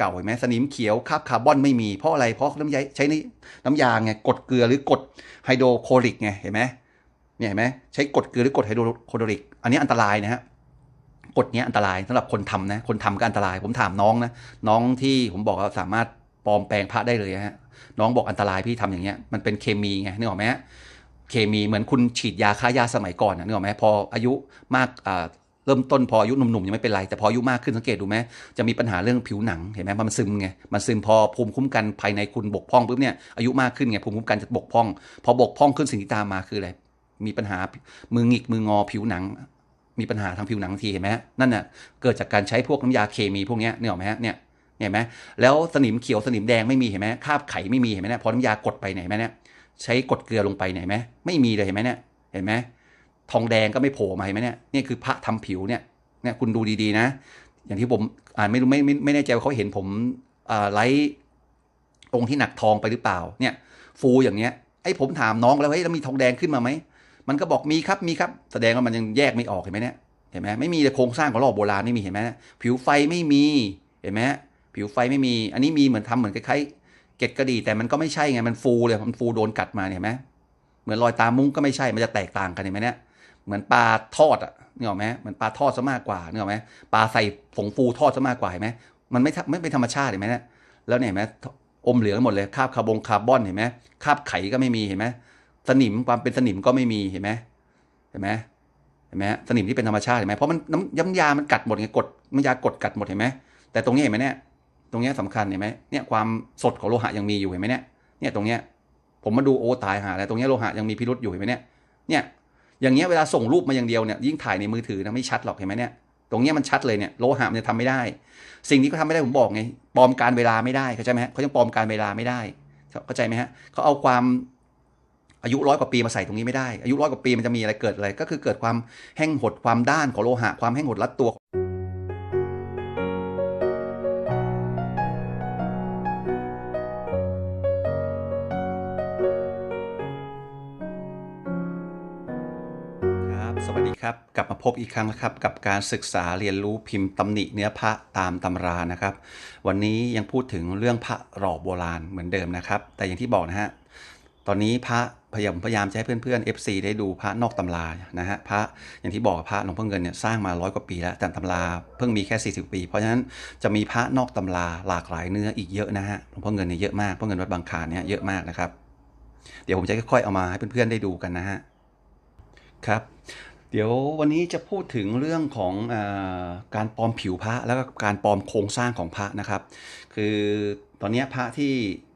เก่าเห็นไหมสนิมเขียวคาบคาร์บอนไม่มีเพราะอะไรเพราะน้ำยาใช้นี่น้ำยาไงกดเกลือหรือกดไฮโดรโคลริกไงเห็นไหมเนี่ยเห็นไหมใช้กดเกลือหรือกดไฮโดรโคลริก อันนี้อันตรายนะฮะกดเนี้ยอันตรายสำหรับคนทำนะ คนทำก็อันตราย ผมถามน้องนะ น้องที่ผมบอกว่าสามารถปลอมแปลงพระได้เลยฮะ น้องบอกอันตรายพี่ทำอย่างเงี้ย มันเป็นเคมีไงนึกออกไหมเคมีเหมือนคุณฉีดยาฆ่าหญ้าสมัยก่อนนะนึกออกไหมพออายุมากอ่า ริ่มต้นพออายุหนุ่มๆยังไม่เป็นไรแต่พออายุมากขึ้นสังเกตดูไหมจะมีปัญหาเรื่องผิวหนังเห็นไหมมันซึมไงมันซึมพอภูมิคุ้มกันภายในคุณบกพร่องปุ๊บเนี่ยอายุมากขึ้นไงภูมิคุ้มกันจะบกพร่อง พอบกพร่องขึ้นสิ่งที่ตามมาคืออะไรมีปัญหามือหงิกมืองอผิวหนัง มีปัญหาทางผิวหนังทีเห็นไหมนั่นน่ะเกิดจากการใช้พวกน้ำยาเคมีพวกเนี้ยนึกออไหมเนี่ยเห็นไหมแล้วสนิมเขียวสนิมแดงไม่มีเห็นไหมคราบไขไม่มีเห็นไหมเนี่ยพอน้ำยากดไปไหนไหมเนี่ยใช้กดเกลือลงไปไหนไหมไม่มีเลยเห็นไหมเนี่ยเห็นไหม ทองแดงก็ไม่โผล่มาเห็นไหมเนี่ยนี่คือพระทำผิวเนี่ยเนี่ยคุณดูดีๆนะ อย่างที่ผมอ่านไม่รู้ไม่ไม่ไม่แน่ใจว่าเขาเห็นผมอ่าไลท์องค์ที่หนักทองไปหรือเปล่าเนี่ย ฟูอย่างเงี้ยไอ้ผมถามน้องแล้วเฮ้ยแล้วมีทองแดงขึ้นมาไหมมันก็บอกมีครับมีครับ แสดงว่ามันยังแยกไม่ออกเห็นไหมเนี่ยเห็นไหมไม่มีเลยโครงสร้างของหล่อโบราณไม่มีเห็นไหมผิวไฟไม่มีเห็นไหมผิวไฟไม่มี อันนี้มีเหมือนทำเหมือนคล้ายๆเกล็ดกระดีแต่มันก็ไม่ใช่ไงมันฟูเลยมันฟูโดนกัดมาเนี่ยเห็นไหมเหมือนรอยตามุ้งก็ไม่ใช่มันจะแตกต่างกันเห็นไหมเนี่ย เหมือนปลาทอดอะนึกออไหมเหมือนปลาทอดซะมากกว่านึกออไหมปลาใส่ผงฟูทอดซะมากกว่าเห็นไหมมันไม่ไม่เป็นธรรมชาติเห็นไหมเนี่ยแล้วเนี่ยเห็นไหมอมเหลืองหมดเลยคาบคาร์บงคาร์บอนเห็นไหมคาบไขก็ไม่มีเห็นไหมสนิมความเป็นสนิมก็ไม่มีเห็นไหมเห็นไหมเห็นไหมสนิมที่เป็นธรรมชาติเห็นไหมเพราะมันน้ำย้ำยามันกัดหมดไงกดน้ำยากดกัดหมดเห็นไหมแต่ตรงนี้เห็นไหมเนี่ยตรงนี้สำคัญเห็นไหมเนี่ยความสดของโลหะยังมีอยู่เห็นไหมเนี่ยเนี่ยตรงเนี้ยผมมาดูโอ้ตายหาแล้วตรงนี้โลหะยังมีพิรุษอยู่เห็นไหมเนี่ยเนี่ย อย่างเงี้ยเวลาส่งรูปมาอย่างเดียวเนี่ยยิ่งถ่ายในมือถือนะไม่ชัดหรอกเห็นไหมเนี่ยตรงเนี้ยมันชัดเลยเนี่ยโลหะมันจะทำไม่ได้ สิ่งนี้เขาทำไม่ได้ผมบอกไงปลอมการเวลาไม่ได้เข้าใจไหมฮะเขายังปลอมการเวลาไม่ได้เข้าใจไหมฮะเขาเอาความอายุร้อยกว่าปีมาใส่ตรงนี้ไม่ได้ อายุร้อยกว่าปีมันจะมีอะไรเกิดอะไร ก็คือเกิดความแห้งหดความด้านของโลหะ ความแห้งหดรัดตัว ครับกลับมาพบอีกครั้งนะครับกับการศึกษาเรียนรู้พิมพ์ตำหนิเนื้อพระตามตำรานะครับ วันนี้ยังพูดถึงเรื่องพระหล่อโบราณเหมือนเดิมนะครับ แต่อย่างที่บอกนะฮะตอนนี้พระพยายามพยายามจะให้เพื่อนๆ FC ได้ดูพระนอกตำรานะฮะพระอย่างที่บอกพระหลวงพ่อเงินเนี่ยสร้างมาร้อยกว่าปีแล้วแต่ตำราเพิ่งมีแค่ 40 ปี เพราะฉะนั้นจะมีพระนอกตำราหลากหลายเนื้ออีกเยอะนะฮะหลวงพ่อเงินเนี่ยเยอะมากพ่อเงินวัดบางคลานเนี่ยเยอะมากนะครับ เดี๋ยวผมจะค่อยๆเอามาให้เพื่อนๆได้ดูกันนะฮะครับ เดี๋ยววันนี้จะพูดถึงเรื่องของอการปลอมผิวพระแล้วก็การปลอมโครงสร้างของพระนะครับ คือตอนนี้พระที่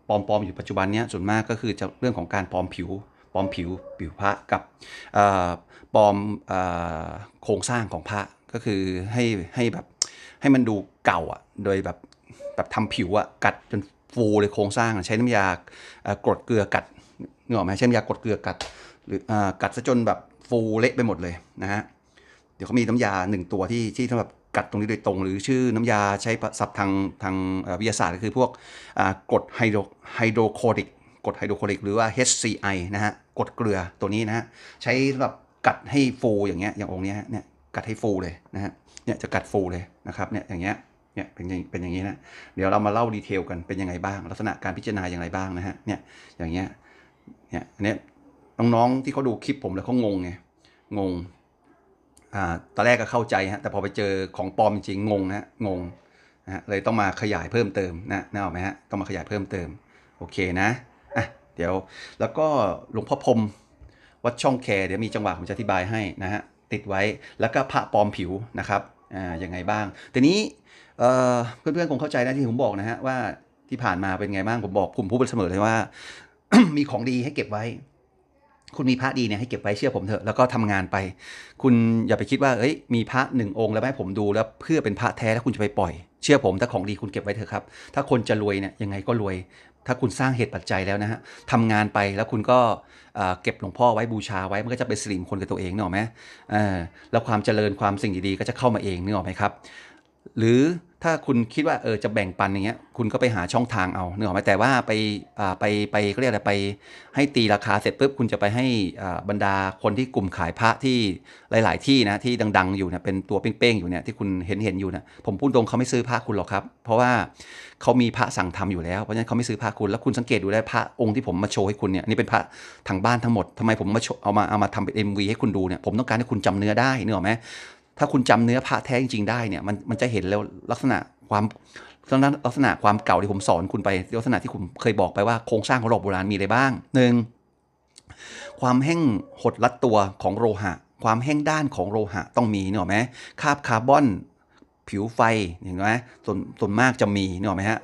ปลอมปลอมอยู่ปัจจุบันนี้ส่วนมากก็คือจะเรื่องของการปลอมผิวปลอมผิวผิวพระกับปลอมโครงสร้างของพระก็คือให้ให้แบบให้มันดูเก่าอะโดยแบบแบบทำผิวอะกัดจนฟูเลยโครงสร้างใช้น้ำยาอ่ากรดเกลือกัดนึกอไหมใช้น้ำยากรดเกลือกัดหรือกัดซะจนแบบ ฟูเละไปหมดเลยนะฮะ เดี๋ยวเขามีน้ำยาหนึ่งตัวที่ที่สำหรับกัดตรงนี้โดยตรง หรือชื่อน้ำยาใช้ศัพท์ทางทางวิทยาศาสตร์ก็คือพวกกรดไฮโดรไฮโดรโคลิกกรดไฮโดรโคลิกหรือว่า HCI นะฮะกรดเกลือตัวนี้นะฮะใช้สำหรับกัดให้ฟูอย่างเงี้ยอย่างองค์เนี้ยเนี่ยกัดให้ฟูเลยนะฮะเนี่ยจะกัดฟูเลยนะครับเนี่ยอย่างเงี้ยเนี่ยเป็นอย่างเป็นอย่างนี้นะเดี๋ยวเรามาเล่าดีเทลกันเป็นยังไงบ้าง ลักษณะการพิจารณาอย่างไรบ้างนะฮะเนี่ยอย่างเงี้ยเนี่ยอันนี้ น้องๆที่เขาดูคลิปผมแล้วเขางงไงงงอ่าตอนแรกก็เข้าใจฮะแต่พอไปเจอของปลอมจริงๆงงนะฮะงงนะฮะเลยต้องมาขยายเพิ่มเติมนะนึกออกไหมฮะต้องมาขยายเพิ่มเติมโอเคนะอะเดี๋ยวแล้วก็หลวงพ่อพรมวัดช่องแคเดี๋ยวมีจังหวะผมจะอธิบายให้นะฮะติดไว้แล้วก็พระปลอมผิวนะครับอ่ายังไงบ้างทีนี้เอ่อเพื่อนๆคงเข้าใจนะที่ผมบอกนะฮะว่าที่ผ่านมาเป็นไงบ้างผมบอกผมพูดเสมอเลยว่า มีของดีให้เก็บไว้ คุณมีพระดีเนี่ยให้เก็บไว้เชื่อผมเถอะแล้วก็ทำงานไป คุณอย่าไปคิดว่าเอ้ยมีพระหนึ่งองค์แล้วให้ผมดูแล้วเพื่อเป็นพระแท้แล้วคุณจะไปปล่อย เชื่อผมถ้าของดีคุณเก็บไว้เถอะครับ ถ้าคนจะรวยเนี่ยยังไงก็รวย ถ้าคุณสร้างเหตุปัจจัยแล้วนะฮะทำงานไปแล้วคุณก็เเก็บหลวงพ่อไว้บูชาไว้มันก็จะเป็นสิริมงคลกับตัวเองเนออไหมแล้วความเจริญความสิ่งดีๆก็จะเข้ามาเองเนออไหมครับ หรือ ถ้าคุณคิดว่าเออจะแบ่งปันอย่างเงี้ยคุณก็ไปหาช่องทางเอาเนกออกไหมแต่ว่าไปอ่าไปไปเขาเรียกอะไรไป ให้ตีราคาเสร็จปุ๊บคุณจะไปให้อ่าบรรดาคนที่กลุ่มขายพระที่หลาย ๆ ที่นะที่ดัง ๆ อยู่เนี่ยเป็นตัวเป้งๆอยู่เนี่ยที่คุณเห็นเห็นอยู่นะผมพูดตรงเขาไม่ซื้อพระคุณหรอกครับ เพราะว่าเขามีพระสั่งทำอยู่แล้วเพราะฉะนั้นเขาไม่ซื้อพระคุณแล้วคุณสังเกตดูได้พระองค์ที่ผมมาโชว์ให้คุณเนี่ยนี่เป็นพระทางบ้านทั้งหมดทำไมผมมาเอามาเอามาทำเป็นเอ็มวีให้คุณดูเนี่ยผมต้องการให้คุณจำเนื้อได้เนกออกไหม ถ้าคุณจำเนื้อพระแท้จริงๆได้เนี่ยมันมันจะเห็นแล้วลักษณะความลักษณะลักษณะความเก่าที่ผมสอนคุณไปลักษณะที่ผมเคยบอกไปว่าโครงสร้างของระบบโบราณมีอะไรบ้างหนึ่งความแห้งหดรัดตัวของโลหะ ความแห้งด้านของโลหะต้องมีเนอะไหมคาบคาร์บอนผิวไฟเห็นไหมส่วนส่วนมากจะมีเนอะไหมฮะ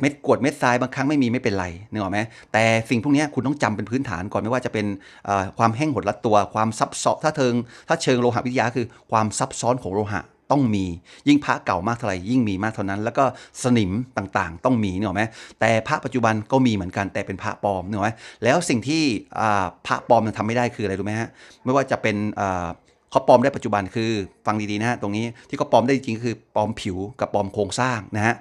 เม็ดกรวดเม็ดทรายบางครั้งไม่มีไม่เป็นไรนึกออกไหมแต่สิ่งพวกนี้คุณต้องจำเป็นพื้นฐานก่อนไม่ว่าจะเป็นความแห้งหดรัดตัว ความซับซ้อนถ้าเทิงถ้าเชิงโลหะวิทยาคือความซับซ้อนของโลหะต้องมี ยิ่งพระเก่ามากเท่าไหร่ยิ่งมีมากเท่านั้น แล้วก็สนิมต่างๆ ต้องมีเนึกออไหมแต่พระปัจจุบันก็มีเหมือนกันแต่เป็นพระปลอมเนึกออไหมแล้วสิ่งที่พระปลอมมันทำไม่ได้คืออะไรรู้ไหมฮะไม่ว่าจะเป็น เขาปลอมได้ปัจจุบันคือฟังดีๆนะฮะตรงนี้ที่เขาปลอมได้จริงคือปลอมผิวกับปลอมโครงสร้างนะฮะ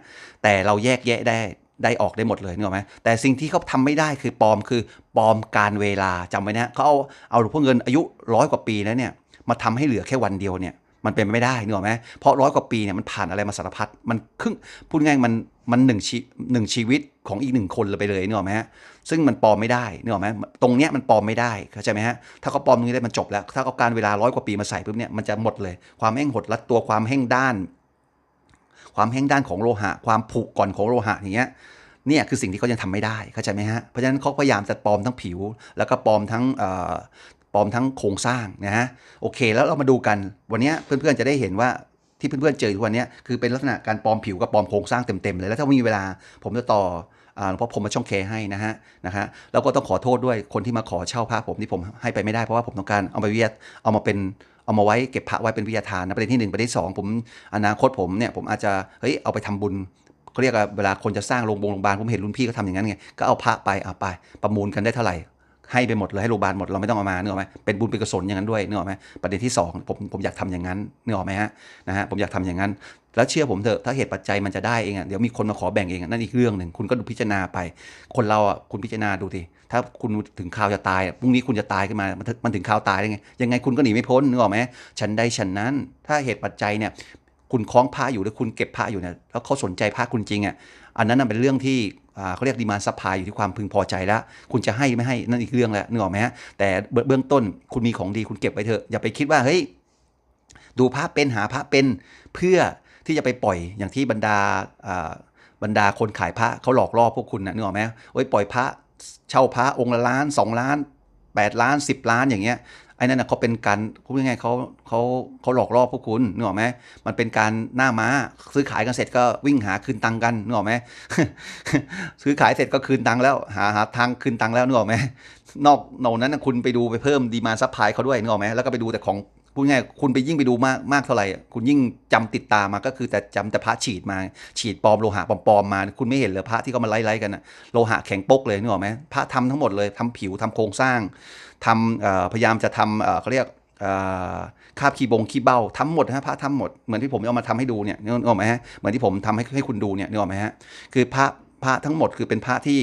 แต่เราแยกแยะได้ได้ออกได้หมดเลยนึกออกไหมแต่สิ่งที่เขาทำไม่ได้คือปลอมคือปลอมการเวลาจำไว้นะเขาเอาเอาหลวงพ่อเงินอายุร้อยกว่าปีแล้วเนี่ยมาทำให้เหลือแค่วันเดียวเนี่ยมันเป็นไม่ได้นึกออกไหมเพราะร้อยกว่าปีเนี่ยมันผ่านอะไรมาสารพัดมันครึ่งพูดง่ายมันมันหนึ่งชีหนึ่งชีวิต ของอีกหนึ่งคนเลยไปเลยนึกออกไหมฮะซึ่งมันปลอมไม่ได้นึกออกไหมตรงเนี้ยมันปลอมไม่ได้เข้าใจไหมฮะถ้าเขาปลอมตรงนี้ได้มันจบแล้ว ถ้าเขาการเวลาร้อยกว่าปีมาใส่ปุ๊บเนี่ยมันจะหมดเลย ความแห้งหดรัดตัวความแห้งด้าน ความแห้งด้านของโลหะ ความผุก่อนของโลหะอย่างเงี้ยเนี่ยคือสิ่งที่เขายังทำไม่ได้เข้าใจไหมฮะเพราะฉะนั้นเขาพยายามจะปลอมทั้งผิว แล้วก็ปลอมทั้งปลอมทั้งโครงสร้างนะฮะโอเค แล้วเรามาดูกันวันนี้เพื่อนๆจะได้เห็นว่าที่เพื่อนๆเจอทุกวันนี้คือเป็นลักษณะการปลอมผิวกับปลอมโครงสร้างเต็มๆเลยแล้วถ้ามีเวลาผมจะต่อ หลวงพ่อผมมาช่องเคให้นะฮะนะฮะแล้วก็ต้องขอโทษด้วยคนที่มาขอเช่าพระผมที่ผมให้ไปไม่ได้เพราะว่าผมต้องการเอาไปวิทยาเอามาเป็นเอามาไว้เก็บพระไว้เป็นวิทยาทานนะประเด็นที่หนึ่งประเด็นที่สองผมอนาคตผมเนี่ยผมอาจจะเฮ้ยเอาไปทำบุญเขาเรียกว่าเวลาคนจะสร้างโรงพยาบาลผมเห็นรุ่นพี่เขาทำอย่างนั้นไงก็เอาพระไปเอาไปประมูลกันได้เท่าไหร่ ให้ไปหมดเลยให้โรงพยาบาลหมดเราไม่ต้องเอามาเนื้อไหมเป็นบุญเป็นกุศลอย่างนั้นด้วยเนื้อไหมประเด็นที่สองผมผมอยากทำอย่างนั้นเนื้อไหมฮะนะฮะผมอยากทำอย่างนั้น แล้วเชื่อผมเถอะถ้าเหตุปัจจัยมันจะได้เองอะเดี๋ยวมีคนมาขอแบ่งเองนั่นอีกเรื่องหนึ่งคุณก็ดูพิจารณาไป คนเราอะคุณพิจารณาดูทีถ้าคุณถึงข่าวจะตายพรุ่งนี้คุณจะตายขึ้นมา มันถึงข่าวตายได้ไงยังไงคุณก็หนีไม่พ้นนึกออกไหมฉันใดฉันนั้น ถ้าเหตุปัจจัยเนี่ยคุณคล้องผ้าอยู่หรือคุณเก็บผ้าอยู่เนี่ยแล้วเขาสนใจผ้าคุณจริงอะอันนั้นเป็นเรื่องที่ เขาเรียกดีมาซัพพลายอยู่ที่ความพึงพอใจแล้ว คุณจะให้ไม่ให้นั่นอีกเรื่องแล้วนึกออกไหมฮะแต่เบื้องต้นคุณมีของดีคุณเก็บไว้เถอะอย่าไปคิดว่าเฮ้ยดูพระเป็นหาพระเป็นเพื่อที่จะไปปล่อยอย่างที่บรรดาอ่าบรรดาคนขายพระเขาหลอกล่อพวกคุณนะนึกออกไหมโอ้ยปล่อยพระเช่าพระองค์ละล้านสองล้านแปดล้านสิบล้านอย่างเงี้ย ไอ้นั่นนะเขาเป็นการพูดยังไงเขาเขาเขาหลอกล่อพวกคุณนึกออกไหมมันเป็นการหน้าม้าซื้อขายกันเสร็จก็วิ่งหาคืนตังกันนึกออกไหมซื้อขายเสร็จก็คืนตังแล้วหาหาทางคืนตังแล้วนึกออกไหมนอกนอกนั้นนะคุณไปดูไปเพิ่มดีมาซัพพลายเขาด้วยนึกออกไหมแล้วก็ไปดูแต่ของ พูดง่ายๆคุณไปยิ่งไปดูมากมากเท่าไหร่คุณยิ่งจำติดตามมาก็คือแต่จำแต่พระฉีดมา ฉีดปลอมโลหะปลอมๆมา คุณไม่เห็นเลยพระที่เขามาไล่ๆกันนะโลหะแข็งปกเลยนึกออกไหมพระทำทั้งหมดเลยทำผิวทำโครงสร้างทำพยายามจะทำเขาเรียกคาบคีบงคีเบ้าทำหมดนะฮะพระทำหมมดเหมือนที่ผมเอามาทำให้ดูเนี่ยนึกออกไหมฮะเหมือนที่ผมทำให้ให้คุณดูเนี่ยนึกออกไหมฮะคือพระพระทั้งหมดคือเป็นพระที่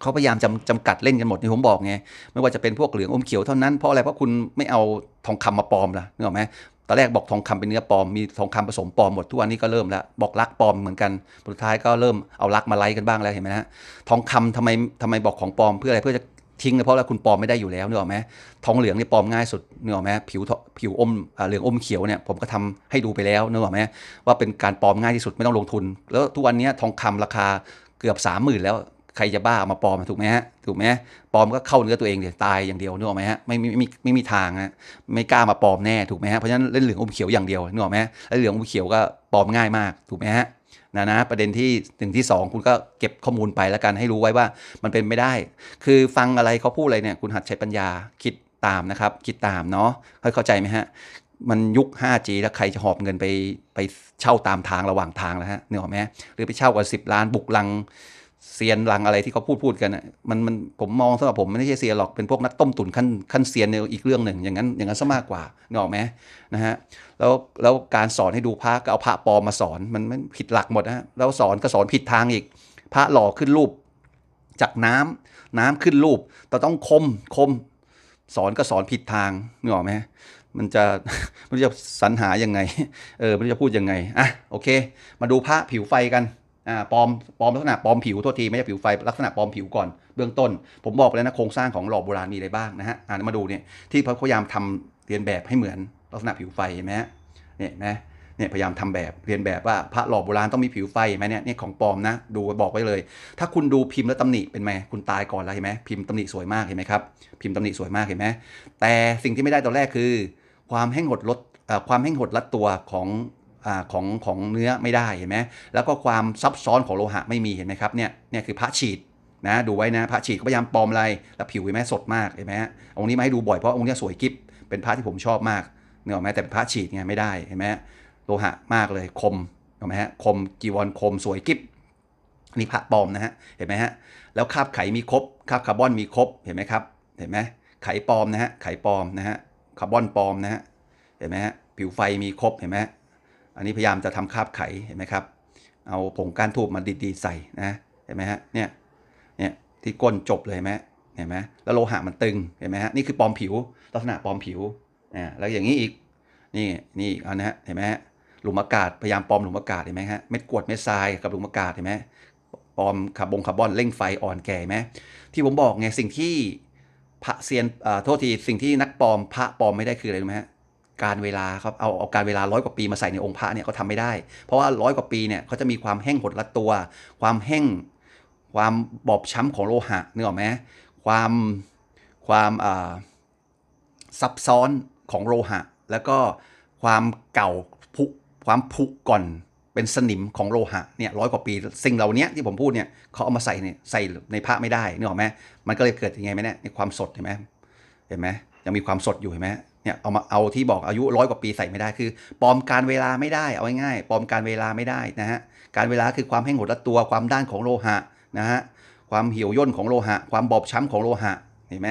เขาพยายามจำจำกัดเล่นกันหมดที่ผมบอกไงไม่ว่าจะเป็นพวกเหลืองอมเขียวเท่านั้นเพราะอะไรเพราะคุณไม่เอาทองคำมาปลอมล่ะนึกออกไหมตอนแรกบอกทองคำเป็นเนื้อปลอมมีทองคำผสมปลอมหมดทุกวันนี้ก็เริ่มแล้วบอกรักปลอมเหมือนกันสุดท้ายก็เริ่มเอารักมาไล่กันบ้างแล้วเห็นไหมฮะทองคำทำไมทำไมบอกของปลอมเพื่ออะไรเพื่อจะทิ้งเลยเพราะว่าคุณปลอมไม่ได้อยู่แล้วนึกออกไหมทองเหลืองนี่ปลอมง่ายสุดนึกออกไหมผิวผิวอมเหลืองอมเขียวเนี่ยผมก็ทำให้ดูไปแล้วนึกออกไหมว่าเป็นการปลอมง่ายที่สุดไม่ต้องลงทุน แล้วทุกวันนี้ทองคำราคาเกือบสามหมื่นแล้ว ใครจะบ้ามาปลอมถูกไหมฮะถูกไหมปลอมก็เข้าเนื้อตัวเองเดี๋ยวตายอย่างเดียวนึกออกไหมฮะไม่ไม่ไม่มีไม่มีทางฮะไม่กล้ามาปลอมแน่ถูกไหมฮะเพราะฉะนั้นเล่นเหลืองอมเขียวอย่างเดียวนึกออกไหมแล้วเหลืองอมเขียวก็ปลอมง่ายมากถูกไหมฮะนะนะประเด็นที่หนึ่งที่สองคุณก็เก็บข้อมูลไปแล้วกันให้รู้ไว้ว่ามันเป็นไม่ได้ คือฟังอะไรเขาพูดอะไรเนี่ยคุณหัดใช้ปัญญาคิดตามนะครับคิดตามเนาะค่อยเข้าใจไหมฮะมันยุค 5G แล้วใครจะหอบเงินไปไปเช่าตามทางระหว่างทางแล้วฮะนึกออกไหมหรือไปเช่ากัน10 ล้านบุกลัง เซียนลังอะไรที่เขาพูดพูดกันนะมันมันผมมองสำหรับผมไม่ใช่เซียนหรอกเป็นพวกนักต้มตุ๋นขั้นขั้นเซียนในอีกเรื่องหนึ่งอย่างนั้นอย่างนั้นซะมากกว่านึกออกไหมนะฮะแล้วแล้วการสอนให้ดูพระก็เอาพระปลอมมาสอนมันมันผิดหลักหมดนะฮะแล้วสอนก็สอนผิดทางอีก พระหล่อขึ้นรูป จากน้ำน้ำขึ้นรูปแต่ต้องคมคม สอนก็สอนผิดทางนึกออกไหมมันจะมันจะสรรหายังไงเออมันจะพูดยังไงอะโอเค มาดูพระผิวไฟกัน อ่าปลอมปลอมลักษณะปลอมผิวโทษทีไม่ใช่ผิวไฟลักษณะปลอมผิวก่อนเบื้องต้น ผมบอกไปแล้วนะโครงสร้างของหล่อโบราณมีอะไรบ้างนะฮะอ่านมาดูเนี่ยที่พยายามทำเรียนแบบให้เหมือนลักษณะผิวไฟเห็นไหมฮะเนี่ยนไหมเนี่ยพยายามทำแบบเรียนแบบว่าพระหล่อโบราณต้องมีผิวไฟเห็นไหมเนี่ยเนี่ยของปลอมนะดูบอกไว้เลย ถ้าคุณดูพิมพ์แล้วตำหนิเป็นไงคุณตายก่อนแล้วเห็นไหมพิมพ์ตำหนิสวยมากเห็นไหมครับพิมพ์ตำหนิสวยมากเห็นไหมแต่สิ่งที่ไม่ได้ตอนแรกคือ ความแห้งหดลดความแห้งหดรัดตัวของ ของของเนื้อไม่ได้เห็นไหมแล้วก็ความซับซ้อนของโลหะไม่มีเห็นไหมครับเนี่ยเนี่ยคือพระฉีดนะดูไว้นะพระฉีดก็พยายามปลอมอะไรแล้วผิวเห็นไหมสดมากเห็นไหมฮะองค์นี้มาให้ดูบ่อยเพราะองค์นี้สวยกิ๊บเป็นพระที่ผมชอบมากเนื้ออไหมแต่พระฉีดไงไม่ได้เห็นไหมโลหะมากเลยคมเห็นไหมฮะคมจีวรคมสวยกิ๊บนี่พระปลอมนะฮะเห็นไหมฮะแล้วคาบไขมีครบคาบคาร์บอนมีครบเห็นไหมครับเห็นไหมไขปลอมนะฮะไขปลอมนะฮะคาร์บอนปลอมนะฮะเห็นไหมฮะผิวไฟมีครบเห็นไหม อันนี้พยายามจะทำคาบไขเห็นไหมครับ เอาผงก้านทูบมาดีๆใส่นะเห็นไหมฮะเนี่ยเนี่ยที่ก้นจบเลยไหมเห็นไหมแล้วโลหะมันตึงเห็นไหมฮะนี่คือปลอมผิว ลักษณะปลอมผิวอ่าแล้วอย่างนี้อีกนี่นี่อีกอันนะฮะเห็นไหมฮะหลุมอากาศพยายามปลอมหลุมอากาศเห็นไหมฮะเม็ดกรวดเม็ดทรายกับหลุมอากาศเห็นไหมปลอมคาร์บงคาร์บอนเร่งไฟอ่อนแก่ไหมที่ผมบอกไงสิ่งที่พระเซียนอ่าโทษทีสิ่งที่นักปลอมพระปลอมไม่ได้คืออะไรรู้ไหมฮะ การเวลาครับเอาเอาการเวลาร้อยกว่าปีมาใส่ในองค์พระเนี่ยเขาทำไม่ได้ เพราะว่าร้อยกว่าปีเนี่ยเขาจะมีความแห้งหดรัดตัว ความแห้งความบอบช้ำของโลหะนึกออกไหมความความซับซ้อนของโลหะ แล้วก็ความเก่าผุความผุก่อนเป็นสนิมของโลหะเนี่ยร้อยกว่าปีสิ่งเหล่านี้ที่ผมพูดเนี่ยเขาเอามาใส่เนี่ยใส่ในพระไม่ได้นึกออกไหมมันก็เลยเกิดยังไงไหมเนี่ยในความสดเห็นไหมเห็นไหมยังมีความสดอยู่เห็นไหม เนี่ยเอามาเอาที่บอกอายุร้อยกว่าปีใส่ไม่ได้คือปลอมการเวลาไม่ได้เอาง่ายๆปลอมการเวลาไม่ได้นะฮะการเวลาคือความแห้งหดรัดตัวความด้านของโลหะนะฮะความเหี่ยวย่นของโลหะ ความบอบช้ำของโลหะเห็นไหม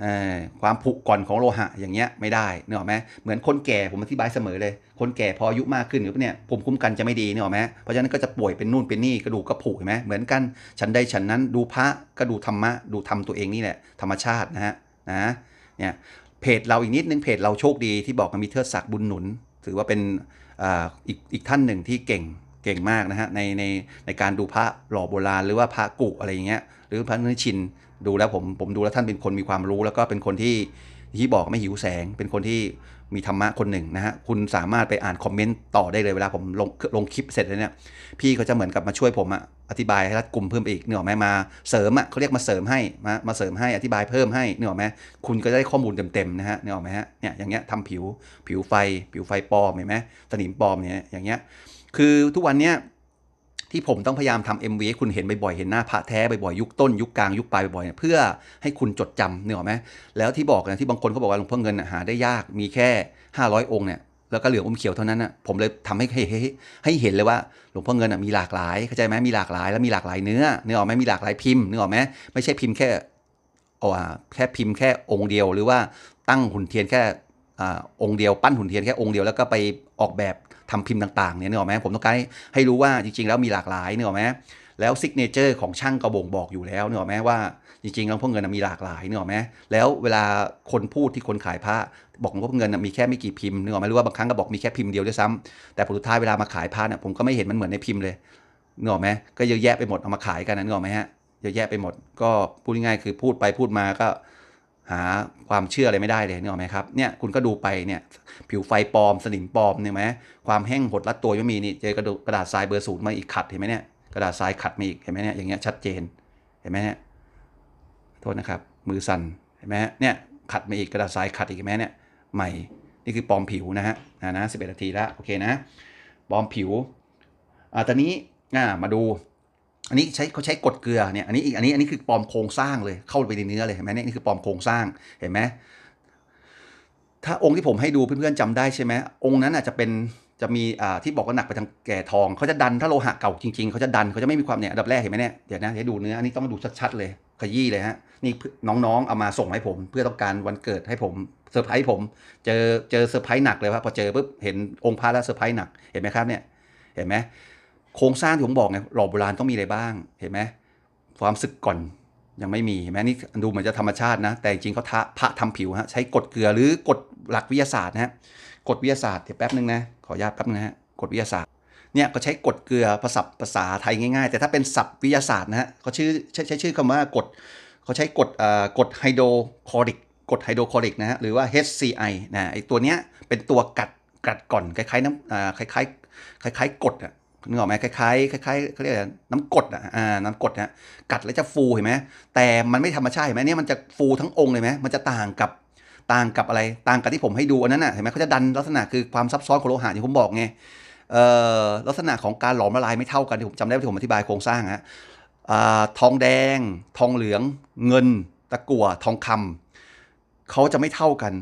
เอ่อความผุก่อนของโลหะอย่างเงี้ยไม่ได้เนอะไหมเหมือนคนแก่ผมอธิบายเสมอเลย คนแก่พออายุมากขึ้นหรือเนี่ยภูมิคุ้มกันจะไม่ดีเนอะไหมเพราะฉะนั้นก็จะป่วยเป็นนู่นเป็นนี่กระดูกกระผุเห็นไหมเหมือนกันฉันใดฉันนั้นดูพระก็ดูธรรมะดูธรรมตัวเองนี่แหละธรรมชาตินะฮะนะเนี่ย เพจเราอีกนิดนึงเพจเราโชคดีที่บอกมันมีเทิดศักดิ์บุญหนุน ถือว่าเป็นอีกอีกท่านหนึ่งที่เก่งเก่งมากนะฮะในในในการดูพระหล่อโบราณหรือว่าพระกุอะไรอย่างเงี้ยหรือพระนื้อชินดูแล้วผมผมดูแล้วท่านเป็นคนมีความรู้ แล้วก็เป็นคนที่ที่บอกไม่หิวแสง เป็นคนที่ มีธรรมะคนหนึ่งนะฮะคุณสามารถไปอ่านคอมเมนต์ต่อได้เลยเวลาผมลงลงคลิปเสร็จแล้วเนี่ยพี่เขาจะเหมือนกับมาช่วยผมอะอธิบายให้รัดกลุ่มเพิ่มไปอีกเนกออไหมมาเสริมอะเขาเรียกมาเสริมให้มามาเสริมให้อธิบายเพิ่มให้เนกออไหมคุณก็ได้ข้อมูลเต็มๆนะฮะเนกออไหมฮะเนี่ยอย่างเงี้ยทำผิวผิวไฟ ผิวไฟปลอมเห็นไหมสนิมปลอมเนี่ยอย่างเงี้ยคือทุกวันเนี้ย ที่ผมต้องพยายามทำ MV ให้คุณเห็นบ่อยๆ เห็นหน้าพระแท้บ่อยๆ ยุคต้น ยุคกลาง ยุคปลายบ่อยๆ เพื่อให้คุณจดจำเนกออกไหมแล้วที่บอกนะที่บางคนเขาบอกว่าหลวงพ่อเงินหาได้ยากมีแค่ 500 องค์เนี่ยแล้วก็เหลืองอมเขียวเท่านั้นนะผมเลยทำให้ให้ให้ให้เห็นเลยว่าหลวงพ่อเงินน่ะมีหลากหลายเข้าใจไหมมีหลากหลายแล้วมีหลากหลายเนื้อเนื้อออกไหมมีหลากหลายพิมพ์เนื้อออกไหมไม่ใช่พิมพ์แค่อ๋อแค่พิมพ์แค่องค์เดียว หรือว่าตั้งหุ่นเทียนแค่อ่าองค์เดียว ปั้นหุ่นเทียนแค่องค์เดียวแล้วก็ไปออกแบบ ทำพิมพ์ต่างๆเนี่ยเนื้อออกไหมผมต้องการให้รู้ว่าจริง ๆ แล้วมีหลากหลายเนื้อออกไหมแล้วซิกเนเจอร์ของช่างกระบ่งบอกอยู่แล้วเนื้อออกไหมว่าจริงๆแล้วพวกเงินมีหลากหลายเนื้อออกไหมแล้วเวลาคนพูดที่คนขายพระบอกว่าเงินมีแค่ไม่กี่พิมพ์นึกออกไหมหรือว่าบางครั้งก็บอกมีแค่พิมพ์เดียวด้วยซ้ำแต่ผลสุดท้ายเวลามาขายพระเนี่ยผมก็ไม่เห็นมันเหมือนในพิมพ์เลยนึกออกไหมก็เยอะแยะไปหมดเอามาขายกันนะนึกออกไหมฮะเยอะแยะไปหมด ก็พูดง่ายๆคือพูดไปพูดมาก็ หาความเชื่ออะไรไม่ได้เลยนึกออกไหมครับเนี่ยคุณก็ดูไปเนี่ยผิวไฟปลอมสนิมปลอมเนี่ยไหมความแห้งหดรัดตัวไม่มีนี่เจอกระดาษกระดาษทรายเบอร์ศูนย์มาอีกขัดเห็นไหมเนี่ยกระดาษทรายขัดมาอีกเห็นไหมเนี่ยอย่างเงี้ยชัดเจนเห็นไหมเนี่ยโทษนะครับ มือสั่นเห็นไหมเนี่ยขัดมาอีกกระดาษทรายขัดอีกเห็นไหมเนี่ยใหม่นี่คือปลอมผิวนะฮะนะนะสิบเอ็ดนาทีแล้วโอเคนะปลอมผิวอ่าตอนนี้อ่ามาดู อันนี้ใช้เขาใช้กดเกลือเนี่ยอันนี้อีกอันนี้อันนี้คือปลอมโครงสร้างเลยเข้าไปในเนื้อเลยเห็นไหมเนี่ยนี่คือปลอมโครงสร้างเห็นไหมถ้าองค์ที่ผมให้ดูเพื่อนๆจำได้ใช่ไหมองค์นั้นอาจจะเป็นจะมีอ่าที่บอกว่าหนักไปทางแก่ทองเขาจะดันถ้าโลหะเก่าจริงๆเขาจะดันเขาจะไม่มีความเนี่ยอันดับแรกเห็นไหมเนี่ยเดี๋ยวนะให้ดูเนื้ออันนี้ต้องดูชัดๆเลยขยี้เลยฮะนี่น้องๆเอามาส่งให้ผม เพื่อต้องการวันเกิดให้ผมเซอร์ไพรส์ผมเจอเจอเซอร์ไพรส์หนักเลยครับพอเจอปุ๊บเห็นองค์พระแล้วเซอร์ไพรส์หนักเห็นไหมครับเนี่ยเห็นไหม โครงสร้างที่ผมบอกไงหล่อโบราณต้องมีอะไรบ้างเห็นไหมความสึกก่อนยังไม่มีเห็นไหมนี่ดูเหมือนจะธรรมชาตินะ แต่จริงเขาทะพระทำผิวฮะใช้กดเกลือหรือกดหลักวิทยาศาสตร์นะฮะกดวิทยาศาสตร์เดี๋ยวแป๊บนึงนะขออนุญาตแป๊บนึงนะฮะกดวิทยาศาสตร์เนี่ยก็ใช้กดเกลือภาษาภาษาไทยง่ายๆ แต่ถ้าเป็นศัพท์วิทยาศาสตร์นะฮะเขาชื่อใช้ใช้ชื่อคำว่ากดเขาใช้กดเอ่อกดไฮโดรคอริกกดไฮโดรคอริกนะฮะหรือว่า HCI นะไอตัวเนี้ยเป็นตัวกัดกัดก่อนคล้ายๆน้ำอ่าคล้ายๆคล้ายๆกดอะ นึกออกไหมคล้ายๆคล้ายๆเขาเรียกอะไรน้ำกดอะน้ำกดนะกัดแล้วจะฟูเห็นไหมแต่มันไม่ธรรมชาติเห็นไหมเนี่ยมันจะฟูทั้งองค์เลยไหมมันจะต่างกับต่างกับอะไรต่างกับที่ผมให้ดูอันนั้นน่ะเห็นไหมเขาจะดันลักษณะคือความซับซ้อนของโลหะที่ผมบอกไงลักษณะของการหลอมละลายไม่เท่ากันที่ผมจำได้ที่ผมอธิบายโครงสร้างฮะทองแดง ทองเหลือง เงิน ตะกั่วทองคำเขาจะไม่เท่ากัน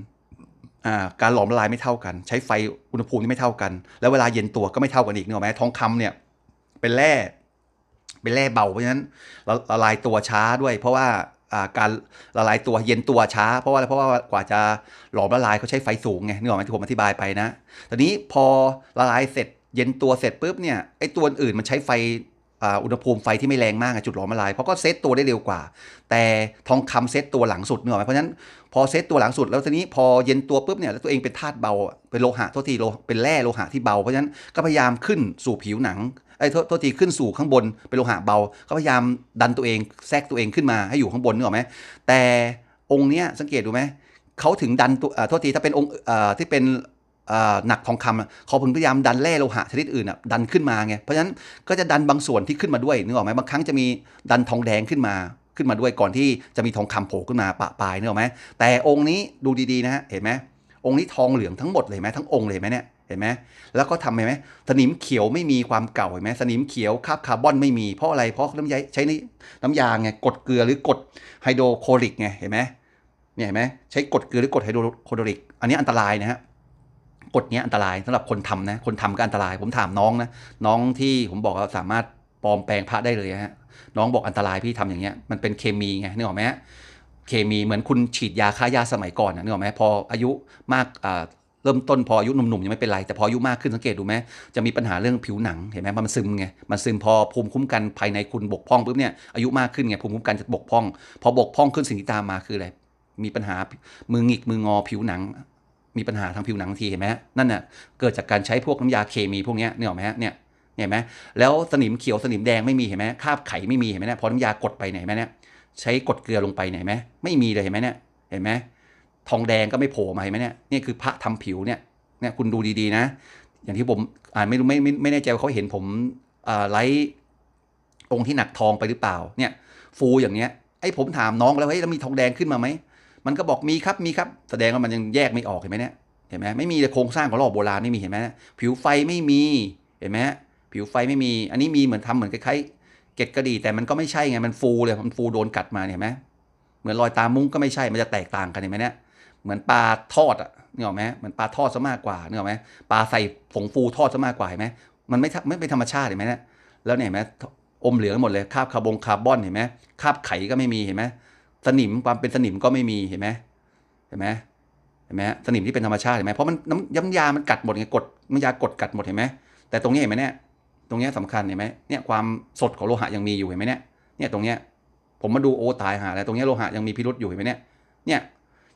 การหลอมละลายไม่เท่ากัน ใช้ไฟอุณหภูมิที่ไม่เท่ากัน แล้วเวลาเย็นตัวก็ไม่เท่ากันอีกเนอะไหมทองคำเนี่ยเป็นแร่เป็นแร่เบาเพราะฉะนั้นละละลายตัวช้าด้วย เพราะว่าการละลายตัวเย็นตัวช้า เพราะว่าเพราะว่ากว่าจะหลอมละลายเขาใช้ไฟสูงไงนึกออกไหมที่ผมอธิบายไปนะตอนนี้พอละลายเสร็จเย็นตัวเสร็จปุ๊บเนี่ยไอ้ตัวอื่นมันใช้ไฟ อุณหภูมิไฟที่ไม่แรงมากอะจุดหลอมละลายเพราะก็เซตตัวได้เร็วกว่า แต่ทองคำเซตตัวหลังสุดเนอะเพราะฉะนั้นพอเซตตัวหลังสุดแล้วทีนี้พอเย็นตัวปุ๊บเนี่ยแล้วตัวเองเป็นธาตุเบาเป็นโลหะโทษทีโลเป็นแร่โลหะที่เบาเพราะฉะนั้นก็พยายามขึ้นสู่ผิวหนังไอ้โทษโทษทีขึ้นสู่ข้างบนเป็นโลหะเบา ก็พยายามดันตัวเองแทรกตัวเองขึ้นมาให้อยู่ข้างบนเนออกไหมแต่องค์เนี้ยสังเกตดูไหมเขาถึงดันตัวอ่าโทษทีถ้าเป็นองค์ที่เป็น หนักทองคำเขาพยายามดันแร่โลหะชนิดอื่นดันขึ้นมาไงเพราะฉะนั้นก็จะดันบางส่วนที่ขึ้นมาด้วยนึกออกไหมบางครั้งจะมีดันทองแดงขึ้นมาขึ้นมาด้วยก่อนที่จะมีทองคำโผล่ขึ้นมาปะปลายนึกออกไหมแต่องค์นี้ดูดีๆนะฮะเห็นไหมองค์นี้ทองเหลืองทั้งหมดเลยไหมทั้งองค์เลยไหมเนี่ยเห็นไหมแล้วก็ทำเห็นไหมสนิมเขียวไม่มีความเก่าเห็นไหมสนิมเขียวคาบคาร์บอนไม่มีเพราะอะไรเพราะน้ำยาใช้นี่น้ำยาไงกดเกลือหรือกดไฮโดรโคลริกไงเห็นไหมเนี่ยเห็นไหมใช้กดเกลือหรือกดไฮโดรโคลริก อันนี้อันตรายนะฮะ กดเนี้อันตรายสำหรับคนทำนะ คนทำก็อันตราย ผมถามน้องนะ น้องที่ผมบอกว่าสามารถปลอมแปลงพระได้เลยฮะ น้องบอกอันตรายพี่ทำอย่างเงี้ย มันเป็นเคมีไงนึกออกไหมฮะเคมีเหมือนคุณฉีดยาฆ่าหญ้าสมัยก่อนนะนึกออกไหมพออายุมากอ่าเริ่มต้นพออายุหนุ่มๆยังไม่เป็นไรแต่พออายุมากขึ้นสังเกตดูไหมจะมีปัญหาเรื่องผิวหนังเห็นไหมมันซึมไงมันซึมพอภูมิคุ้มกันภายในคุณบกพร่องปุ๊บเนี่ยอายุมากขึ้นไงภูมิคุ้มกันจะบกพร่อง พอบกพร่องขึ้นสิ่งที่ตามมาคืออะไรมีปัญหามือหงิกมืองอผิวหนัง มีปัญหาทางผิวหนังทีเห็นไหมนั่นน่ะเกิดจากการใช้พวกน้ำยาเคมีพวกนี้ยนึกออไหมฮะเนี่ยเห็นไหมแล้วสนิมเขียวสนิมแดงไม่มีเห็นไหมคราบไขไม่มีเห็นไหมเนี่ยพอน้ำยากดไปเห็นไหมเนี่ยใช้กดเกลือลงไปเห็นไหมไม่มีเลยเห็นไหมเนี่ยเห็นไหมทองแดงก็ไม่โผล่มาเห็นไหมเนี่ยนี่คือพระทำผิวเนี่ยเนี่ยคุณดูดีๆนะ อย่างที่ผมอ่านไม่รู้ไม่ไม่แน่ใจว่าเขาเห็นผมอ่าไลฟ์องค์ที่หนักทองไปหรือเปล่าเนี่ยฟูอย่างเนี้ยไอ้ผมถามน้องแล้วเฮ้ยแล้วมีทองแดงขึ้นมาไหม มันก็บอกมีครับมีครับ แสดงว่ามันยังแยกไม่ออกเห็นไหมเนี่ยเห็นไหมไม่มีเลยโครงสร้างของหล่อโบราณไม่มีเห็นไหมผิวไฟไม่มีเห็นไหมผิวไฟไม่มี อันนี้มีเหมือนทำเหมือนคล้ายๆเกล็ดกระดีแต่มันก็ไม่ใช่ไงมันฟูเลยมันฟูโดนกัดมาเห็นไหมเหมือนรอยตามุ้งก็ไม่ใช่มันจะแตกต่างกันเห็นไหมเนี่ยเหมือนปลาทอดอะนึกออกไหมเหมือนปลาทอดซะมากกว่านึกออกไหมปลาใส่ผงฟูทอดซะมากกว่าเห็นไหมมันไม่ไม่เป็นธรรมชาติเห็นไหมเนี่ยแล้วเนี่ยเห็นไหมอมเหลืองหมดเลยคาบคาร์บงคาร์บอนเห็นไหมคาบไขก็ไม่มีเห็นไหม สนิมความเป็นสนิมก็ไม่มีเห็นไหมเห็นไหมเห็นไหมสนิมที่เป็นธรรมชาติเห็นไหมเพราะมันน้ำย้ำยามันกัดหมดไงกดน้ำยากดกัดหมดเห็นไหมแต่ตรงนี้เห็นไหมเนี่ยตรงนี้ยสำคัญเห็นไหมเนี่ยความสดของโลหะยังมีอยู่เห็นไหมเนี่ยเนี่ยตรงเนี้ยผมมาดูโอ้ตายหาแล้วตรงเนี้ยโลหะยังมีพิรุษอยู่เห็นไหมเนี่ยเนี่ย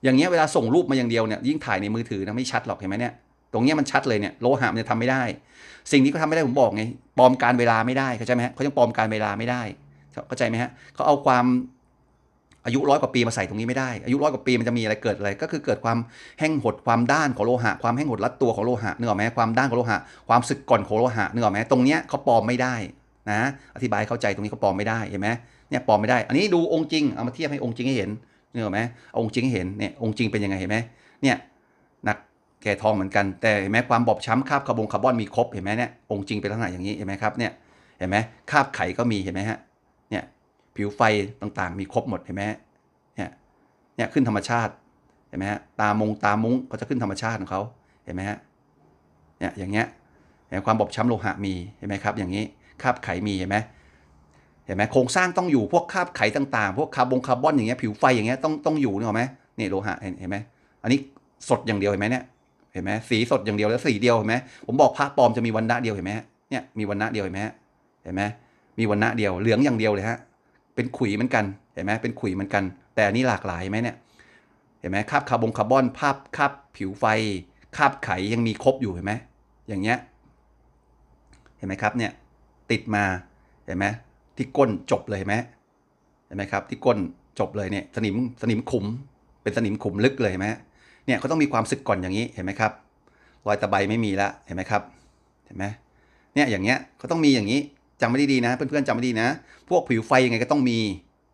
อย่างเงี้ยเวลาส่งรูปมาอย่างเดียวเนี่ยยิ่งถ่ายในมือถือนะไม่ชัดหรอกเห็นไหมเนี่ยตรงเนี้ยมันชัดเลยเนี่ยโลหะมันจะทำไม่ได้ สิ่งที่เขาทำไม่ได้ผมบอกไงปลอมการเวลาไม่ได้เข้าใจไหมฮะเขายังปลอมการเวลาไม่ได้เข้าใจไหมฮะเขาเอาความ อายุร้อยกว่าปีมาใส่ตรงนี้ไม่ได้ อายุร้อยกว่าปีมันจะมีอะไรเกิดอะไร ก็คือเกิดความแห้งหดความด้านของโลหะ ความแห้งหดรัดตัวของโลหะเนึกอไหมความด้านของโลหะ ความสึกก่อนของโลหะเนึกอไหมตรงเนี้ยเขาปลอมไม่ได้นะ อธิบายเข้าใจตรงนี้เขาปลอมไม่ได้เห็นไหมเนี่ยปลอมไม่ได้ อันนี้ดูองค์จริงเอามาเทียบให้องค์จริงให้เห็นเนึกอไหมองค์จริงให้เห็นเนี่ยองค์จริงเป็นยังไงเห็นไหมเนี่ยหนักแก่ทองเหมือนกันแต่เห็นไหมความบอบช้ำคาบคาร์บอนมีครบเห็นไหมเนี่ยองค์จริงเป็นลักษณะอย่างนี้เห็นไหมครับเนี่ยเห็นไหมคาบไขก็มีเห็นไหมฮะ ผิวไฟต่างๆ มีครบหมดเห็นไหมเนี่ยเนี่ยขึ้นธรรมชาติเห็นไหมฮะตามงตามุ้งเขาจะขึ้นธรรมชาติของเขาเห็นไหมฮะเนี่ยอย่างเงี้ยความบอบช้ำโลหะมีเห็นไหมครับ อย่างนี้คาบไขมีเห็นไหมเห็นไหมโครงสร้างต้องอยู่พวกคาบไขต่างๆ พวกคาร์บงคาร์บอนอย่างเงี้ยผิวไฟอย่างเงี้ยต้องต้องอยู่นึกออไหมนี่โลหะเห็นเห็นไหมอันนี้สดอย่างเดียวเห็นไหมเนี่ยเห็นไหมสีสดอย่างเดียวแล้วสีเดียวเห็นไหมผมบอกพระปลอมจะมีวันณะเดียวเห็นไหมเนี่ยมีวันณะเดียวเห็นไหมเห็นไหมมีวันณะเดียวเหลืองอย่างเดียวเลยฮะ เป็นขุยเหมือนกันเห็นไหมเป็นขุยเหมือนกัน แต่อันนี้หลากหลายไหมเนี่ยเห็นไหมคาบคาร์บงคาร์บอนภาพคาบผิวไฟคาบไขยังมีครบอยู่เห็นไหมอย่างเงี้ยเห็นไหมครับเนี่ยติดมาเห็นไหมที่ก้นจบเลยเห็นไหมเห็นไหมครับที่ก้นจบเลยเนี่ยสนิมสนิมขุมเป็นสนิมขุมลึกเลยเห็นไหมเนี่ยเขาต้องมีความสึกก่อนอย่างนี้เห็นไหมครับรอยตะไบไม่มีละเห็นไหมครับเห็นไหมเนี่ยอย่างเงี้ยเขาต้องมีอย่างนี้ จำไม่ได้ดีนะเพื่อนๆจำไม่ดีนะ พวกผิวไฟยังไงก็ต้องมี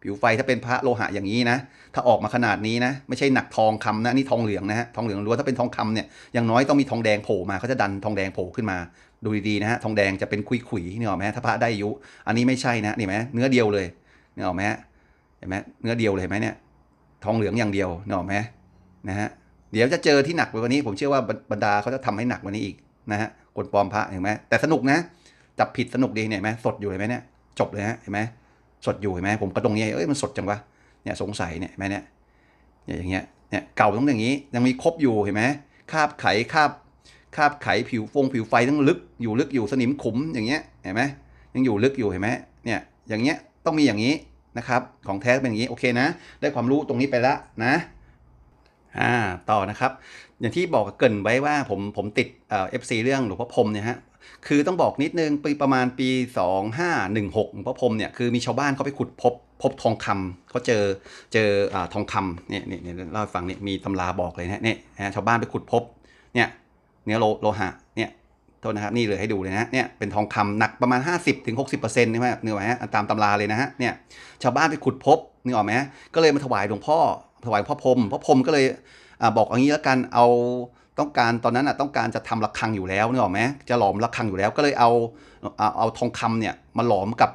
ผิวไฟถ้าเป็นพระโลหะอย่างนี้นะ ถ้าออกมาขนาดนี้นะ ไม่ใช่หนักทองคำนะนี่ทองเหลืองนะฮะทองเหลืองล้วนถ้าเป็นทองคำเนี่ยอย่างน้อยต้องมีทองแดงโผล่มาเขาจะดันทองแดงโผล่ขึ้นมาดูดีๆนะฮะทองแดงจะเป็นคุยๆนี่หรอกไหมถ้าพระได้อายุ อันนี้ไม่ใช่นะนี่ไหมเนื้อเดียวเลยนี่หรอกไหมเห็นไหมเนื้อเดียวเลยไหมเนี่ย ทองเหลืองอย่างเดียวนี่หรอกไหมนะฮะเดี๋ยวจะเจอที่หนักกว่านี้ ผมเชื่อว่าบรรดาเขาจะทำให้หนักกว่านี้อีกนะฮะคนปลอมพระเห็นไหมแต่สนุกนะ จับผิดสนุกดีเนี่ยไหมสดอยู่เห็นไหมเนี่ยจบเลยฮะเห็นไหมสดอยู่เห็นไหมผมก็ตรงนี้เอ้ยมันสดจังวะเนี่ยสงสัยเนี่ยเห็นไหมเนี่ยเนี่ยอย่างเงี้ยเนี่ยเก่าต้องอย่างนี้ยังมีครบอยู่เห็นไหมคาบไขคาบคาบไขผิวฟงผิวไฟต้องลึกอยู่ลึกอยู่สนิมขุมอย่างเงี้ยเห็นไหมยังอยู่ลึกอยู่เห็นไหมเนี่ยอย่างเงี้ยต้องมีอย่างนี้นะครับของแท้เป็นอย่างนี้โอเคนะ ได้ความรู้ตรงนี้ไปแล้วนะ อ่าต่อนะครับ อย่างที่บอกเกินไว้ว่าผมผมติดเอฟซีเรื่องหลวงพ่อพรมเนี่ยฮะคือต้องบอกนิดนึงปีประมาณปี 2516หลวงพ่อพรมเนี่ยคือมีชาวบ้านเขาไปขุดพบพบทองคำเขาเจอเจออทองคำเนี่ยเนี่ยเล่าให้ฟังเนี่ยมีตำราบอกเลยนะเนี่ยนะชาวบ้านไปขุดพบเนี่ยเนื้อโลโลหะเนี่ยโทษนะครับนี่เลยให้ดูเลยนะเนี่ยเป็นทองคำหนักประมาณ 50-60%ถึง60%ใช่ไหมเนื้อไหมฮะตามตำราเลยนะฮะเนี่ยชาวบ้านไปขุดพบนึกออกไหมก็เลยมาถวายหลวงพ่อ ถวายพ่อพรมพ่อพรมก็เลยอบอกอย่างนี้แล้วกันเอาต้องการตอนนั้นอะต้องการจะทำระฆังอยู่แล้วนึกออกไหมจะหลอมระฆังอยู่แล้วก็เลยเอาเอาเอาทองคำเนี่ยมาหลอมกับ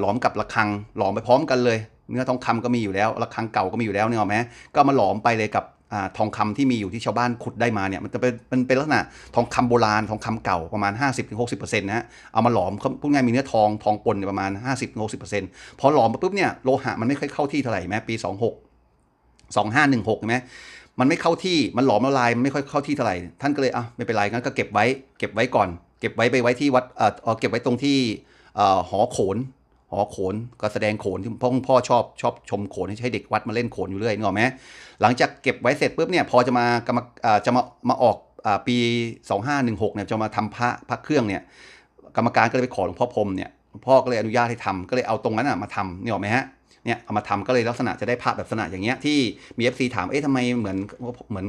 หลอมกับระฆังหลอมไปพร้อมกันเลย เนื้อทองคำก็มีอยู่แล้วระฆังเก่าก็มีอยู่แล้วนึกออกไหมก็มาหลอมไปเลยกับอทองคำที่มีอยู่ที่ชาวบ้านขุดได้มาเนี่ยมันจะเป็นมันเป็นลักษณะทองคำโบราณทองคำเก่าประมาณ 50-60%นะฮะเอามาหลอมพูดง่ายมีเนื้อทองทองปนประมาณ 50-60%พอหลอมไปปุ๊บเนี่ยโลหะมันไม่ค่อยเข้าที่เท่าไหร่ไหมปี 26 2516ใช่ไหมมันไม่เข้าที่มันหลอมละลายมันไม่ค่อยเข้าที่เท่าไหร่ท่านก็เลยอะไม่เป็นไรงั้นก็เก็บไว้ เก็บไว้ก่อน เก็บไว้ไปไว้ที่วัดเอ่อเก็บไว้ตรงที่หอโขนหอโขนก็แสดงโขนที่พ่อพ่อชอบชอบชมโขนให้ให้เด็กวัดมาเล่นโขนอยู่เรื่อยนึกออกไหมหลังจากเก็บไว้เสร็จปุ๊บเนี่ยพอจะมากรรมาจะมามาออกอ่าปี 2516เนี่ยจะมาทำพระพระเครื่องเนี่ยกรรมการก็เลยไปขอหลวงพ่อพรมเนี่ยหลวงพ่อก็เลยอนุญาตให้ทำก็เลยเอาตรงนั้นอะมาทำนี่ออกไหมฮะ เนี่ยเอามาทำก็เลยลักษณะจะได้ภาพแบบลักษณะอย่างเงี้ยที่มี FC ถามเอ๊ะทำไมเหมือนเหมือน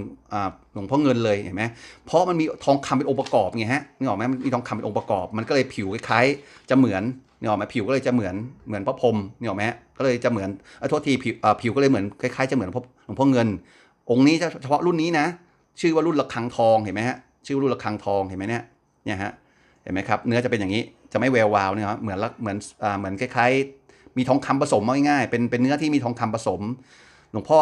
หลวงพ่อเงินเลยเห็นไหมเพราะมันมีทองคำเป็นองค์ประกอบไงฮะนึกออกไหมมันมีทองคำเป็นองค์ประกอบ มันก็เลยผิวคล้ายๆจะเหมือนนึกออกไหมผิวก็เลยจะเหมือนเหมือนพระพรมนึกออกไหมฮะก็เลยจะเหมือนอโทษทีผิวผิวก็เลยเหมือนคล้ายๆจะเหมือนหลวงพ่อเงิน องค์นี้เฉพาะรุ่นนี้นะ ชื่อว่ารุ่นระฆังทองเห็นไหมฮะชื่อรุ่นระฆังทองเห็นไหมเนี่ยเนี่ยฮะเห็นไหมครับเนื้อจะเป็นอย่างนี้จะไม่แวววาวเนี่ยครับเหมือนเหมือนเหมือนคล้ายๆ มีทองคำผสมเอาง่ายๆเป็นเป็นเนื้อที่มีทองคำผสม หลวงพ่อ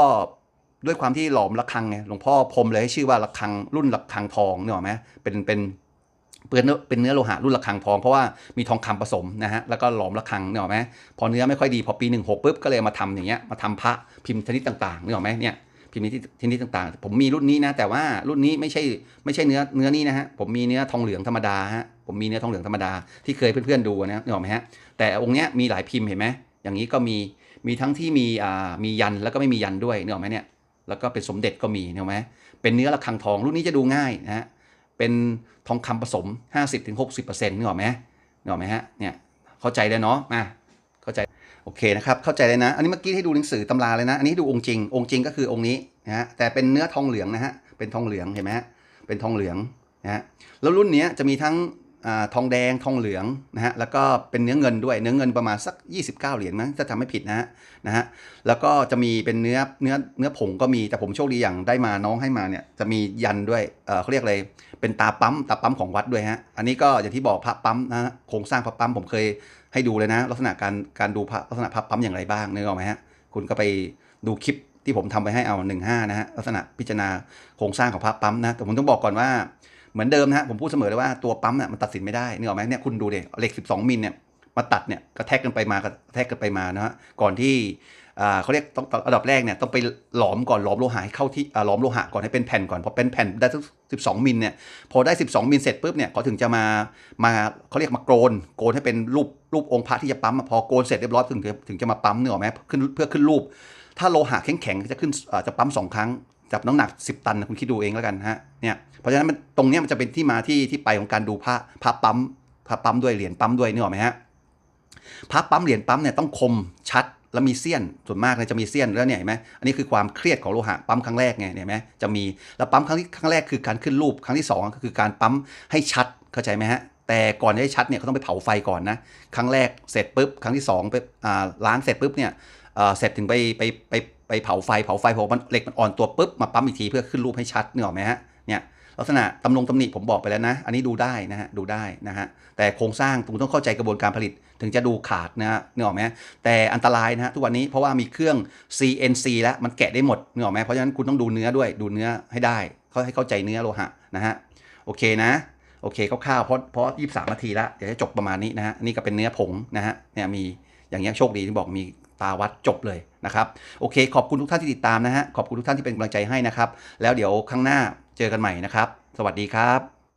ด้วยความที่หลอมระฆังไงหลวงพ่อพรมเลยให้ชื่อว่าระฆังรุ่นระฆังทองเนี่ยหรอไหมเป็นเป็นเป็นเนื้อเป็นเนื้อโลหะรุ่นระฆังทอง เพราะว่ามีทองคำผสมนะฮะแล้วก็หลอมระฆังเนี่ยหรอไหมพอเนื้อไม่ค่อยดีพอปีหนึ่งหกปุ๊บก็เลยมาทำอย่างเงี้ยมาทำพระพิมพ์ชนิดต่างๆเนี่ยหรอไหมเนี่ย พิมพ์ชนิดชนิดต่างๆ ผมมีรุ่นนี้นะ แต่ว่ารุ่นนี้ไม่ใช่ไม่ใช่เนื้อเนื้อนี้นะฮะผมมีเนื้อทองเหลืองธรรมดาฮะผมมีเนื้อทองเหลืองธรรมดาที่เคยเพื่อนๆดูนะเนี่ยหรอกไหมฮะแต่องค์เนี้ยมีหลายพิมพ์เห็นไหมอย่างนี้ก็มีมีทั้งที่มีอ่ามียันแล้วก็ไม่มียันด้วยเนี่ยหรอกไหมเนี่ยแล้วก็เป็นสมเด็จก็มีเนี่ยหรอกไหมเป็นเนื้อระฆังทองรุ่นนี้จะดูง่ายนะฮะเป็นทองคำผสม 50-60%เนี่ยหรอกไหมเนี่ยหรอกไหมฮะเนี่ยเข้าใจแล้วเนาะมาเข้าใจ โอเคนะครับเข้าใจเลยนะ อันนี้เมื่อกี้ให้ดูหนังสือตำราเลยนะ อันนี้ดูองค์จริง องค์จริงก็คือองค์นี้นะฮะแต่เป็นเนื้อทองเหลืองนะฮะเป็นทองเหลืองเห็นไหมฮะเป็นทองเหลืองนะฮะแล้วรุ่นเนี้ยจะมีทั้งอทองแดงทองเหลืองนะฮะแล้วก็เป็นเนื้อเงินด้วยเนื้อเงินประมาณสัก 29 เหรียญมั้งถ้าจำไม่ผิดนะฮะนะฮะแล้วก็จะมีเป็นเนื้อเนื้อเนื้อผงก็มีแต่ผมโชคดีอย่างได้มาน้องให้มาเนี่ยจะมียันด้วยเเขาเรียกอะไรเป็นตาปั๊มตาปั๊มของวัดด้วยฮะอันนี้ก็อย่างที่บอกพระปั๊มนะฮะโครงสร้างพระปั๊มผมเคย ให้ดูเลยนะ ลักษณะการการดูลักษณะพับปั๊มอย่างไรบ้างนึกออกไหมฮะคุณก็ไปดูคลิปที่ผมทำไปให้เอาหนึ่งห้านะฮะลักษณะพิจารณาโครงสร้างของพับปั๊มนะแต่ผมต้องบอกก่อนว่าเหมือนเดิมนะฮะผมพูดเสมอเลยว่าตัวปั๊มเนี่ยมันตัดสินไม่ได้นึกออกไหมเนี่ยคุณดูเด็เหล็ก 12 มิลเนี่ยมาตัดเนี่ยกระแทกกันไปมากระแทกกันไปมานะฮะก่อนที่ เขาเรียกต้องต้องอันดับแรกเนี่ยต้องไปหลอมก่อนหลอมโลหะให้เข้าที่อ่าหลอมโลหะก่อนให้เป็นแผ่นก่อนพอเป็นแผ่นได้สัก12 มิลเนี่ยพอได้ 12 มิลเสร็จปุ๊บเนี่ยเขาถึงจะมามาเขาเรียกมาโกนโกนให้เป็นรูปรูปองค์พระที่จะปั๊มพอโกนเสร็จเรียบร้อยถึงถึงจะมาปั๊มเนื้อไหมขึ้นเพื่อขึ้นรูป ถ้าโลหะแข็งๆจะขึ้นจะปั๊มสองครั้งจับน้ำหนัก 10 ตันนะคุณคิดดูเองแล้วกันฮะเนี่ยเพราะฉะนั้นมันตรงเนี้ยมันจะเป็นที่มาที่ที่ไปของการดูพระพระปั๊มพระปั๊มด้วยเหรียญปั๊มด้วยนึกอไหมฮะพระปั๊มเหรียญปั๊มเนี่ยต้องคมชัด แล้วมีเสี้ยนส่วนมากเลยจะมีเสี้ยนแล้วเนี่ยเห็นไหมอันนี้คือความเครียดของโลหะปั๊มครั้งแรกไงเห็นไหมจะมีแล้วปั๊มครั้งที่ครั้งแรกคือการขึ้นรูปครั้งที่สองก็คือการปั๊มให้ชัดเข้าใจไหมฮะแต่ก่อนจะให้ชัดเนี่ยเขาต้องไปเผาไฟก่อนนะครั้งแรกเสร็จปุ๊บครั้งที่สองไปอ่าล้างเสร็จปุ๊บเนี่ยเสร็จถึงไปไปไปไปเผาไฟเผาไฟพอมันเหล็กมันอ่อนตัวปุ๊บมาปั๊มอีกทีเพื่อขึ้นรูปให้ชัดนึกออไหมฮะเนี่ยลักษณะตำลงตำหนิผมบอกไปแล้วนะ อันนี้ดูได้นะฮะดูได้นะฮะแต่โครงสร้างคุณต้องเข้าใจกระบวนการผลิต ถึงจะดูขาดนะฮะนึกออกไหมแต่อันตรายนะฮะทุกวันนี้เพราะว่ามีเครื่อง CNC แล้วมันแกะได้หมดนึกออกไหมเพราะฉะนั้นคุณต้องดูเนื้อด้วยดูเนื้อให้ได้เขาให้เข้าใจเนื้อโลหะนะฮะโอเคนะโอเคคร่าวๆเพราะเพราะยี่สามนาทีแล้วเดี๋ยวจะจบประมาณนี้นะฮะนนี่ก็เป็นเนื้อผงนะฮะเนี่ยมีอย่างเงี้ยโชคดีที่บอกมีตาวัดจบเลยนะครับโอเค ขอบคุณทุกท่านที่ติดตามนะฮะขอบคุณทุกท่านที่เป็นกำลังใจให้นะครับ แล้วเดี๋ยวข้างหน้าเจอกันใหม่นะครับ สวัสดีครับ